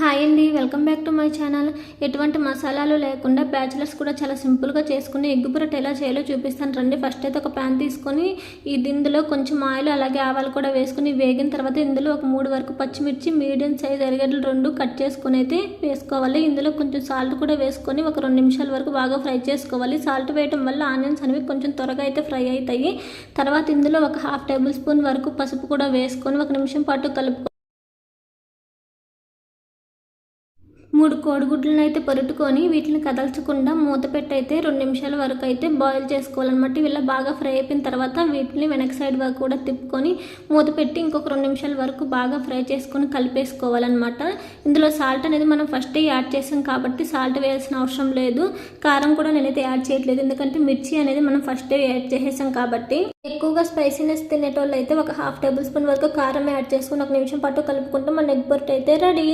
Hi అండి welcome back to my channel. ఎటువంటి మసాలాలు లేకుండా బ్యాచిలర్స్ కూడా చాలా సింపుల్గా చేసుకుని ఎగ్గు పొరట ఎలా చేయాలో చూపిస్తాను. రండి ఫస్ట్ అయితే ఒక ప్యాన్ తీసుకొని ఇది ఇందులో కొంచెం ఆయిల్ అలాగే ఆవాలు కూడా వేసుకుని వేగిన తర్వాత ఇందులో ఒక మూడు వరకు పచ్చిమిర్చి మీడియం సైజ్ ఎరగడ్డలు రెండు కట్ చేసుకుని అయితే వేసుకోవాలి. ఇందులో కొంచెం సాల్ట్ కూడా వేసుకొని ఒక రెండు నిమిషాల వరకు బాగా ఫ్రై చేసుకోవాలి. సాల్ట్ వేయడం వల్ల ఆనియన్స్ అనేవి కొంచెం త్వరగా అయితే ఫ్రై అవుతాయి. తర్వాత ఇందులో ఒక హాఫ్ టేబుల్ స్పూన్ వరకు పసుపు కూడా వేసుకొని ఒక నిమిషం పాటు కలుపు మూడు కోడిగుడ్లను అయితే పొరుటుకొని వీటిని కదల్చకుండా మూత పెట్టి అయితే రెండు నిమిషాల వరకు అయితే బాయిల్ చేసుకోవాలన్నమాట. ఇలా బాగా ఫ్రై అయిపోయిన తర్వాత వీటిని వెనక సైడ్ వరకు కూడా తిప్పుకొని మూత పెట్టి ఇంకొక రెండు నిమిషాల వరకు బాగా ఫ్రై చేసుకొని కలిపేసుకోవాలన్నమాట. ఇందులో సాల్ట్ అనేది మనం ఫస్ట్ యాడ్ చేసాం కాబట్టి సాల్ట్ వేయాల్సిన అవసరం లేదు. కారం కూడా నేనైతే యాడ్ చేయట్లేదు. ఎందుకంటే మిర్చి అనేది మనం ఫస్ట్ యాడ్ చేసేసాం కాబట్టి. ఎక్కువగా స్పైసీనెస్ తినేటోళ్ళు అయితే ఒక హాఫ్ టేబుల్ స్పూన్ వరకు కారం యాడ్ చేసుకుని ఒక నిమిషం పాటు కలుపుకుంటే మన ఎగ్ బొట్టు అయితే రెడీ.